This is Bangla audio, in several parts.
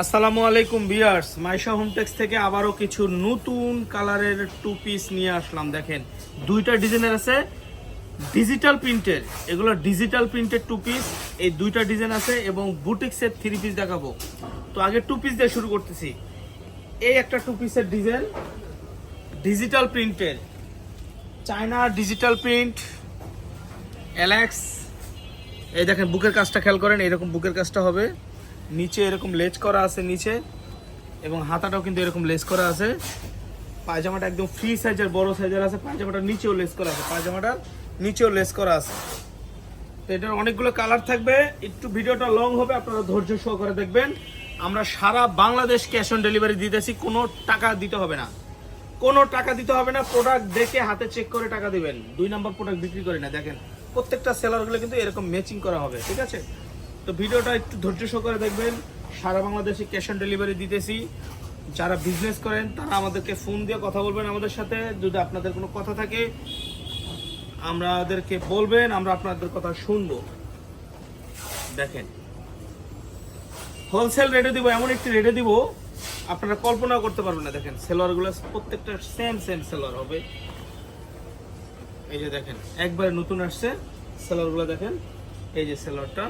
আসসালামু আলাইকুম বিয়ার্স মাইশা হোমটেক্স থেকে আবারও কিছু নতুন কালারের টু পিস নিয়ে আসলাম, দেখেন। দুইটা ডিজাইনের আছে ডিজিটাল প্রিন্টের এগুলো ডিজিটাল প্রিন্টের টু পিস এই দুইটা ডিজাইন আছে এবং বুটিক্সের থ্রি পিস দেখাবো। তো আগে টু পিস দিয়ে শুরু করতেছি। এই একটা টু পিসের ডিজাইন ডিজিটাল প্রিন্টের চায়না ডিজিটাল প্রিন্ট অ্যালেক্স এই দেখেন, বুকের কাজটা খেয়াল করেন এরকম বুকের কাজটা হবে। নিচে এরকম লেজ করা আছে নিচে, এবং হাতাটাও কিন্তু এরকম লেস করা আছে। পায়জামাটা একদম ফ্রি সাইজের বড় সাইজের আছে, পায়জামাটার নিচেও লেস করা আছে, পায়জামাটার নিচেও লেস করা আছে। তো এটার অনেকগুলো কালার থাকবে, একটু ভিডিওটা লং হবে, আপনারা ধৈর্য সহকারে দেখবেন। আমরা সারা বাংলাদেশ ক্যাশ অন ডেলিভারি দিতেছি, কোনো টাকা দিতে হবে না। কোনো টাকা দিতে হবে না প্রোডাক্ট দেখে হাতে চেক করে টাকা দিবেন। দুই নম্বর প্রোডাক্ট বিক্রি করি না, দেখেন। প্রত্যেকটা সেলারগুলো কিন্তু এরকম ম্যাচিং করা হবে, ঠিক আছে? তো ভিডিওটা একটু ধৈর্য সহকারে দেখবেন। সারা বাংলাদেশে ক্যাশ অন ডেলিভারি দিতেছি। যারা বিজনেস করেন, তারা আমাদেরকে ফোন দিয়ে কথা বলবেন আমাদের সাথে। যদি আপনাদের কোনো কথা থাকে, আমাদেরকে বলবেন, আমরা আপনাদের কথা শুনব। দেখেন। হোলসেল রেটে দিব, এমন একটি রেটে দিব, আপনারা কল্পনা করতে পারবেন না। দেখেন সেলরগুলো প্রত্যেকটা সেম সেম সেলর হবে। এই যে দেখেন, একবারে নতুন আসছে। সেলরগুলো দেখেন, এই যে সেলরটা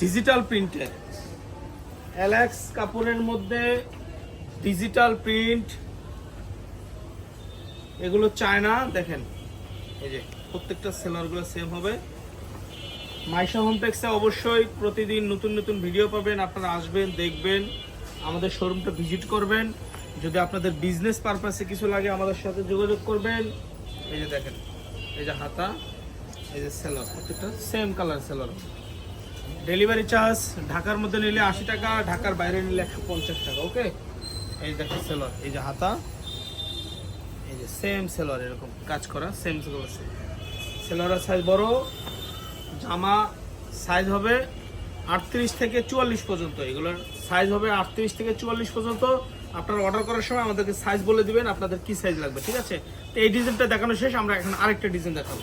ডিজিটাল প্রিন্টের অ্যালেক্স কাপড়ের মধ্যে ডিজিটাল প্রিন্ট এগুলো চায়না, দেখেন, এই যে প্রত্যেকটা সেলরগুলো সেম হবে। মাইশা হোমটেক্সে অবশ্যই প্রতিদিন নতুন নতুন ভিডিও পাবেন, আপনারা আসবেন, দেখবেন, আমাদের শোরুমটা ভিজিট করবেন। যদি আপনাদের বিজনেস পারপাসে কিছু লাগে, আমাদের সাথে যোগাযোগ করবেন। এই যে দেখেন, এই যে হাতা, এই যে সেলার প্রত্যেকটা same colour seller delivery charge ঢাকার মধ্যে নিলে আশি টাকা, ঢাকার বাইরে নিলে একশো পঞ্চাশ টাকা ওকে এই দেখেন সেলর এই যে হাতা, এই যে সেম সেলর এরকম কাজ করা সেম সেলর সেলরের সাইজ বড়, জামা সাইজ হবে আটত্রিশ থেকে চুয়াল্লিশ পর্যন্ত। এগুলোর সাইজ হবে আটত্রিশ থেকে চুয়াল্লিশ পর্যন্ত। আপনারা অর্ডার করার সময় আমাদেরকে সাইজ বলে দিবেন, আপনাদের কি সাইজ লাগবে, ঠিক আছে? তো এই ডিজাইনটা দেখানো শেষ, আমরা এখন আরেকটা ডিজাইন দেখাবো।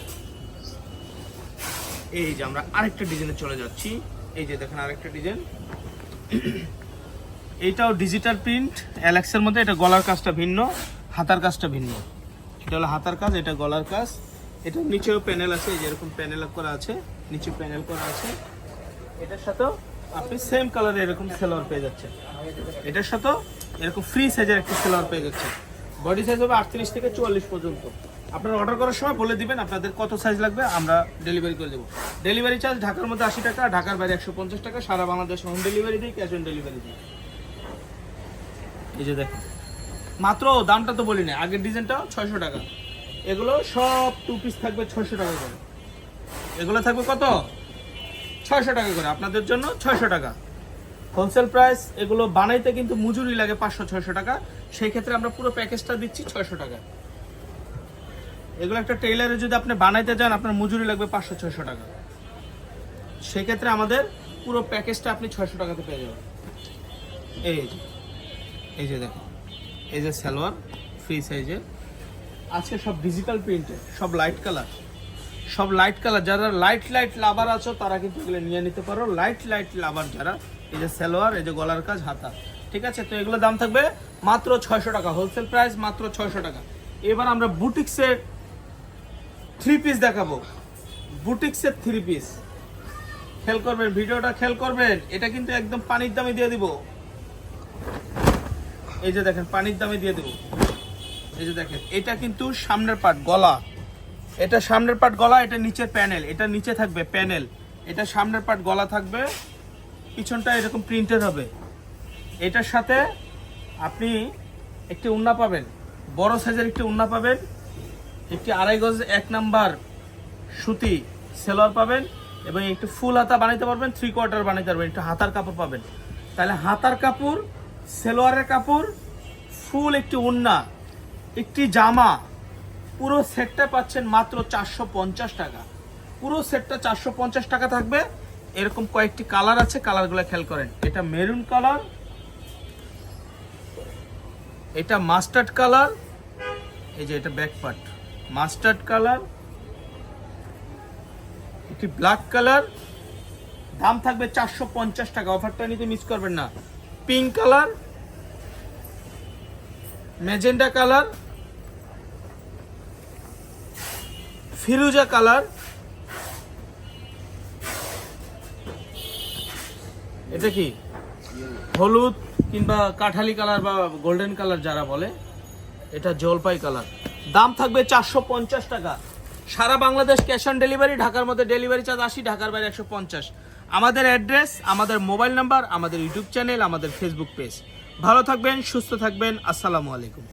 এই যে আমরা আরেকটা ডিজাইনে চলে যাচ্ছি। এই যে দেখেন আরেকটা ডিজাইন। এইটাও ডিজিটাল প্রিন্ট অ্যালেক্সের মধ্যে। এটা গলার কাজটা ভিন্ন, হাতার কাজটা ভিন্ন। এটা হলো হাতার কাজ, এটা গলার কাজ। এটা নিচেও প্যানেল আছে, এই যে এরকম প্যানেল করা আছে, নিচে প্যানেল করা আছে। এটার সাথেও আপনি সেম কালারে এরকম সেলোয়ার পেয়ে যাচ্ছেন। এটার সাথেও এরকম ফ্রি সাইজের একটা সেলোয়ার পেয়ে যাচ্ছেন। বডি সাইজ হবে আটত্রিশ থেকে চুয়াল্লিশ পর্যন্ত। আপনারা অর্ডার করার সময় বলে দিবেন আপনাদের কত সাইজ লাগবে, আমরা ডেলিভারি করে দেবো। ডেলিভারি চার্জ ঢাকার মধ্যে আশি টাকা, ঢাকার বাইরে একশো পঞ্চাশ টাকা, সারা বাংলাদেশ হোম ডেলিভারি দিই ক্যাশ অন ডেলিভারি দিই এই যে দেখেন। মাত্র দামটা তো বলি না আগের ডিজাইনটা ছয়শো টাকা। এগুলো সব টু পিস থাকবে ছয়শো টাকা করে। এগুলো থাকবে কত? ছয়শো টাকা করে, আপনাদের জন্য ছয়শো টাকা। হোলসেল প্রাইস এগুলো বানাইতে কিন্তু মজুরি লাগে পাঁচশো, ছয়শো টাকা। সেই ক্ষেত্রে আমরা পুরো প্যাকেজটা দিচ্ছি ছয়শো টাকা। এগুলো একটা টেইলারে যদি আপনি বানাইতে যান, আপনার মজুরি লাগবে পাঁচশো, ছয়শো টাকা। সেক্ষেত্রে আমাদের পুরো প্যাকেজটা আপনি ছয়শো টাকাতে পেয়ে যাবেন। এই যে এই যে দেখেন, এই যে সালোয়ার ফ্রি সাইজে আজকে সব ডিজিটাল প্রিন্টে সব লাইট কালার সব লাইট কালার যারা লাইট লাইট লাভার আছো, তারা কিন্তু এগুলো নিয়ে নিতে পারো। লাইট লাইট লাভার যারা, এই যে সালোয়ার, এই যে গলার কাজ, হাতা। ঠিক আছে? তো এগুলো দাম থাকবে মাত্র ছয়শো টাকা। হোলসেল প্রাইস মাত্র ছয়শো টাকা। এবার আমরা বুটিক্সের থ্রি পিস দেখাবো। বুটিক্সের থ্রি পিস খেল করবেন, ভিডিওটা খেল করবেন, এটা কিন্তু একদম পানির দামে দিয়ে দিব। এই যে দেখেন, পানির দামে দিয়ে দেবো। এই যে দেখেন, এটা কিন্তু সামনের পার্ট গলা। এটা সামনের পার্ট গলা, এটা নিচের প্যানেল। এটা নিচে থাকবে, প্যানেল। এটা সামনের পার্ট গলা থাকবে। পিছনটা এরকম প্রিন্টের হবে। এটার সাথে আপনি একটি উন্না পাবেন। বড় সাইজের একটি উন্না পাবেন। একটি আড়াই গজ, এক নাম্বার সুতি সেলোয়ার পাবেন এবং একটু ফুল হাতা বানাইতে পারবেন থ্রি কোয়ার্টার বানাইতে পারবেন, একটু হাতার কাপড় পাবেন। তাহলে হাতার কাপড়, সেলোয়ারের কাপড়, ফুল একটি উন্না, একটি জামা, পুরো সেটটা পাচ্ছেন মাত্র চারশো পঞ্চাশ টাকা। পুরো সেটটা চারশো পঞ্চাশ টাকা থাকবে। এরকম কয়েকটি কালার আছে, কালারগুলো খেয়াল করেন। এটা মেরুন কালার, এটা মাস্টার্ড কালার, এই যে এটা ব্যাক পার্ট মাস্টার্ড কালার, একটি ব্ল্যাক কালার। দাম থাকবে চারশো পঞ্চাশ টাকা। অফারটা নিতে মিস করবেন না। পিঙ্ক কালার, ম্যাজেন্ডা কালার, ফিরুজা কালার। এটা কি? হলুদ কিংবা কাঠালি কালার বা গোল্ডেন কালার যারা বলে, এটা জলপাই কালার। দাম থাকবে চারশো পঞ্চাশ টাকা। সারা বাংলাদেশ ক্যাশ অন ডেলিভারি ঢাকার মধ্যে ডেলিভারি চার্জ আসি ঢাকার বাইরে একশো পঞ্চাশ। আমাদের অ্যাড্রেস আমাদের মোবাইল নাম্বার আমাদের ইউটিউব চ্যানেল আমাদের ফেসবুক পেজ ভালো থাকবেন, সুস্থ থাকবেন, আসসালামু আলাইকুম।